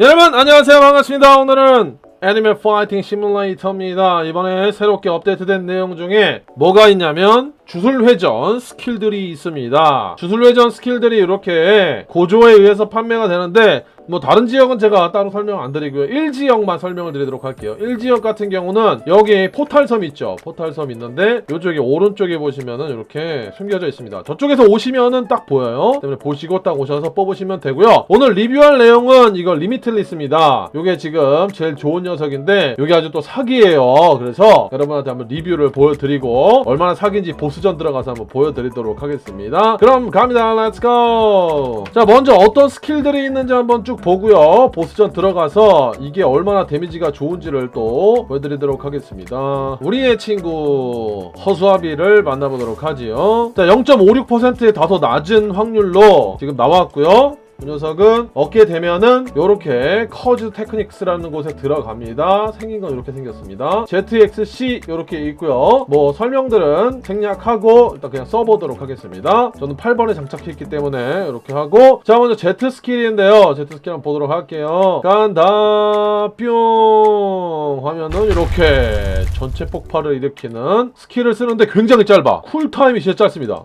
여러분 안녕하세요. 반갑습니다. 오늘은 애니메 파이팅 시뮬레이터입니다. 이번에 새롭게 업데이트된 내용 중에 뭐가 있냐면 주술회전 스킬들이 있습니다. 주술회전 스킬들이 이렇게 고조에 의해서 판매가 되는데 뭐 다른 지역은 제가 따로 설명 안 드리고요. 1지역만 설명을 드리도록 할게요. 1지역 같은 경우는 여기 포탈섬 있죠? 포탈섬 있는데 이쪽에 오른쪽에 보시면은 이렇게 숨겨져 있습니다. 저쪽에서 오시면은 딱 보여요. 때문에 보시고 딱 오셔서 뽑으시면 되고요. 오늘 리뷰할 내용은 이거 리미틀리스입니다. 이게 지금 제일 좋은 녀석인데 이게 아주 또 사기예요. 그래서 여러분한테 한번 리뷰를 보여드리고 얼마나 사기인지 보스전 들어가서 한번 보여드리도록 하겠습니다. 그럼 갑니다. 렛츠고 자 먼저 어떤 스킬들이 있는지 한번 쭉 보고요. 보스전 들어가서 이게 얼마나 데미지가 좋은지를 또 보여드리도록 하겠습니다. 우리의 친구 허수아비를 만나보도록 하지요. 자 0.56%의 다소 낮은 확률로 지금 나왔고요 이 녀석은 얻게 되면은 요렇게 커즈 테크닉스라는 곳에 들어갑니다. 생긴 건 이렇게 생겼습니다. ZXC 요렇게 있고요. 뭐 설명들은 생략하고 일단 그냥 써보도록 하겠습니다. 저는 8번에 장착했기 때문에 이렇게 하고 자 먼저 Z 스킬인데요. Z 스킬 한번 보도록 할게요. 간다 뿅 하면은 이렇게 전체 폭발을 일으키는 스킬을 쓰는데 굉장히 짧아. 쿨타임이 진짜 짧습니다.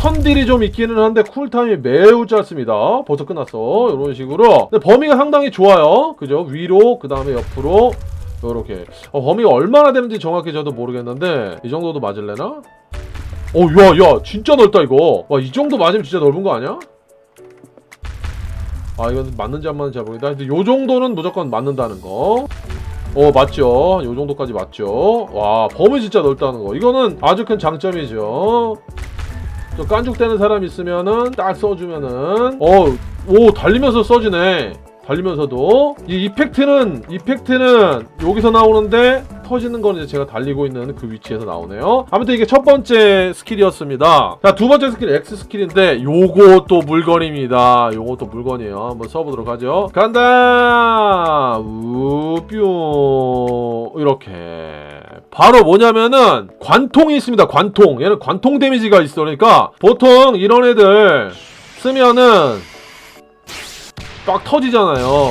선딜이 좀 있기는 한데 쿨타임이 매우 짧습니다. 벌써 끝났어. 이런 식으로. 근데 범위가 상당히 좋아요. 그죠? 위로, 그 다음에 옆으로. 요렇게. 어, 범위가 얼마나 되는지 정확히 저도 모르겠는데, 이 정도도 맞을래나? 어, 야, 야, 진짜 넓다, 이거. 와, 이 정도 맞으면 진짜 넓은 거 아니야? 아, 이건 맞는지 안 맞는지 잘 모르겠다. 근데 요 정도는 무조건 맞는다는 거. 어, 맞죠. 요 정도까지 맞죠. 와, 범위 진짜 넓다는 거. 이거는 아주 큰 장점이죠. 저 깐죽대는 사람 있으면은 딱 써주면은. 어오 달리면서 써지네. 달리면서도. 이 이펙트는 이펙트는 여기서 나오는데 터지는 거는 제가 달리고 있는 그 위치에서 나오네요. 아무튼 이게 첫 번째 스킬이었습니다. 자 두 번째 스킬 X 스킬인데 요것도 물건입니다. 요것도 물건이에요. 한번 써보도록 하죠. 간다! 우뿅 이렇게 바로 뭐냐면은 관통이 있습니다. 관통. 얘는 관통 데미지가 있어. 그러니까 보통 이런 애들 쓰면은 빡 터지잖아요.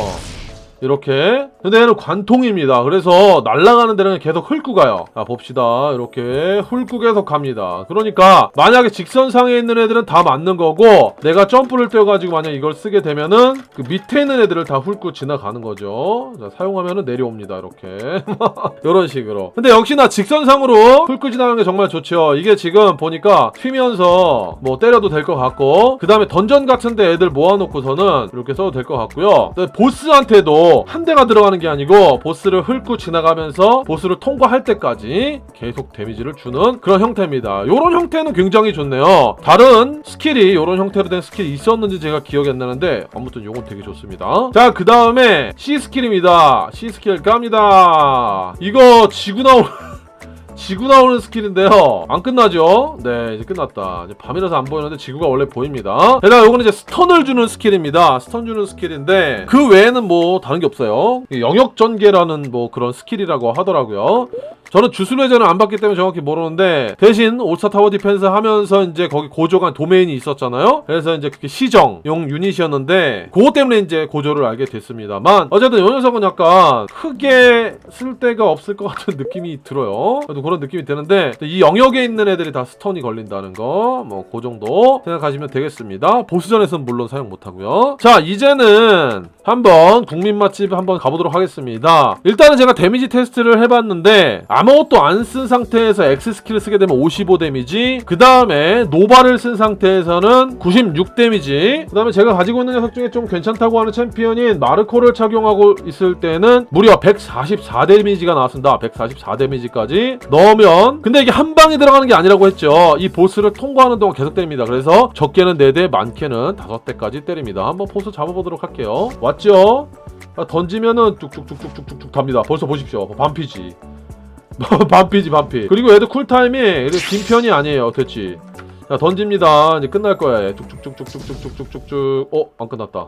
이렇게. 근데 얘는 관통입니다. 그래서 날아가는 데는 계속 훑고 가요. 자, 봅시다. 이렇게 훑고 계속 갑니다. 그러니까 만약에 직선상에 있는 애들은 다 맞는 거고 내가 점프를 떼어가지고 만약 이걸 쓰게 되면은 그 밑에 있는 애들을 다 훑고 지나가는 거죠. 자, 사용하면은 내려옵니다. 이렇게. 이런 식으로. 근데 역시나 직선상으로 훑고 지나가는 게 정말 좋죠. 이게 지금 보니까 튀면서 뭐 때려도 될 것 같고 그 다음에 던전 같은데 애들 모아놓고서는 이렇게 써도 될 것 같고요. 보스한테도 한 대가 들어가 는 게 아니고 보스를 훑고 지나가면서 보스를 통과할 때까지 계속 데미지를 주는 그런 형태입니다. 이런 형태는 굉장히 좋네요. 다른 스킬이 이런 형태로 된 스킬이 있었는지 제가 기억이 안 나는데 아무튼 이건 되게 좋습니다. 자, 그 다음에 C 스킬입니다. C 스킬 갑니다. 이거 지구 나올 지구 나오는 스킬인데요. 안 끝나죠? 네, 이제 끝났다. 이제 밤이라서 안 보이는데 지구가 원래 보입니다. 게다가 요거는 이제 스턴을 주는 스킬입니다. 스턴 주는 스킬인데 그 외에는 뭐 다른 게 없어요. 영역 전개라는 뭐 그런 스킬이라고 하더라고요. 저는 주술회전을 안 봤기 때문에 정확히 모르는데 대신 올스타 타워 디펜스 하면서 이제 거기 고조간 도메인이 있었잖아요. 그래서 이제 그게 시정용 유닛이었는데 그것 때문에 이제 고조를 알게 됐습니다.만 어쨌든 요 녀석은 약간 크게 쓸 데가 없을 것 같은 느낌이 들어요. 그래도 그런 느낌이 드는데 이 영역에 있는 애들이 다 스턴이 걸린다는 거 뭐 그 정도 생각하시면 되겠습니다. 보스전에서는 물론 사용 못하고요. 자 이제는 한번 국민 맛집 한번 가보도록 하겠습니다. 일단은 제가 데미지 테스트를 해봤는데 아무것도 안 쓴 상태에서 X 스킬을 쓰게 되면 55 데미지 그 다음에 노바를 쓴 상태에서는 96 데미지 그 다음에 제가 가지고 있는 녀석 중에 좀 괜찮다고 하는 챔피언인 마르코를 착용하고 있을 때는 무려 144 데미지가 나왔습니다 144 데미지까지 넣 으면 근데 이게 한 방에 들어가는 게 아니라고 했죠. 이 보스를 통과하는 동안 계속 때립니다. 그래서 적게는 4대 많게는 5대까지 때립니다. 한번 보스 잡아보도록 할게요. 왔죠? 아, 던지면은 쭉쭉쭉쭉쭉쭉 갑니다. 벌써 보십시오. 반피지. 반피지 반피. 그리고 얘도 쿨타임이 이렇게 긴 편이 아니에요. 됐지 자 던집니다. 이제 끝날 거야 얘. 쭉쭉쭉쭉쭉쭉쭉쭉쭉. 어? 안 끝났다.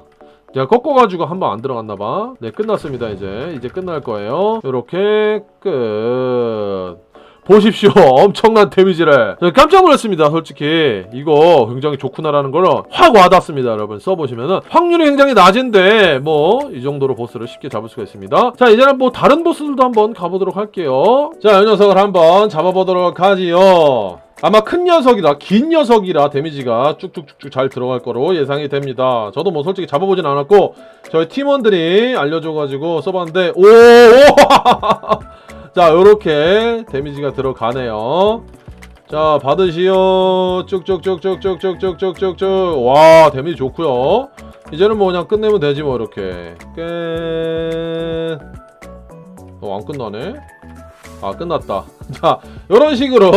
제가 꺾어가지고 한 번 안 들어갔나봐. 네 끝났습니다 이제. 이제 끝날 거예요. 요렇게 끝 보십시오. 엄청난 데미지를. 저 깜짝 놀랐습니다. 솔직히. 이거 굉장히 좋구나라는 걸 확 와닿습니다. 여러분. 써보시면은. 확률이 굉장히 낮은데, 뭐, 이 정도로 보스를 쉽게 잡을 수가 있습니다. 자, 이제는 뭐, 다른 보스들도 한번 가보도록 할게요. 자, 이 녀석을 한번 잡아보도록 하지요. 아마 큰 녀석이라 긴 녀석이라 데미지가 쭉쭉쭉쭉 잘 들어갈 거로 예상이 됩니다. 저도 뭐 솔직히 잡아보진 않았고 저희 팀원들이 알려줘가지고 써봤는데 오, 오! 자 요렇게 데미지가 들어가네요. 자 받으시오 쭉쭉쭉쭉쭉쭉쭉쭉쭉 와 데미지 좋고요. 이제는 뭐 그냥 끝내면 되지 뭐 이렇게 끝. 어, 안 끝나네. 아 끝났다. 자 이런 식으로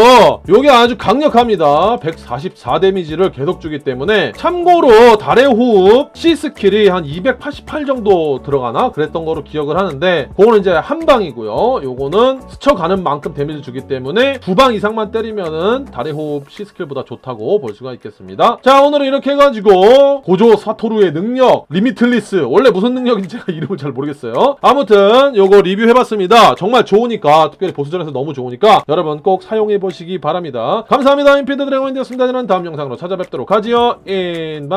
요게 아주 강력합니다. 144 데미지를 계속 주기 때문에 참고로 달의 호흡 C 스킬이 한 288 정도 들어가나 그랬던 거로 기억을 하는데 그거는 이제 한 방이고요. 요거는 스쳐가는 만큼 데미지 주기 때문에 두 방 이상만 때리면은 달의 호흡 C 스킬보다 좋다고 볼 수가 있겠습니다. 자 오늘은 이렇게 해가지고 고조 사토루의 능력 리미틀리스. 원래 무슨 능력인지 제가 이름을 잘 모르겠어요. 아무튼 요거 리뷰해봤습니다. 정말 좋으니까 특별히 보스전에서 너무 좋으니까 여러분 꼭 사용해 보시기 바랍니다. 감사합니다. 인피드 드래곤이었습니다. 저는 다음 영상으로 찾아뵙도록 하지요. 인바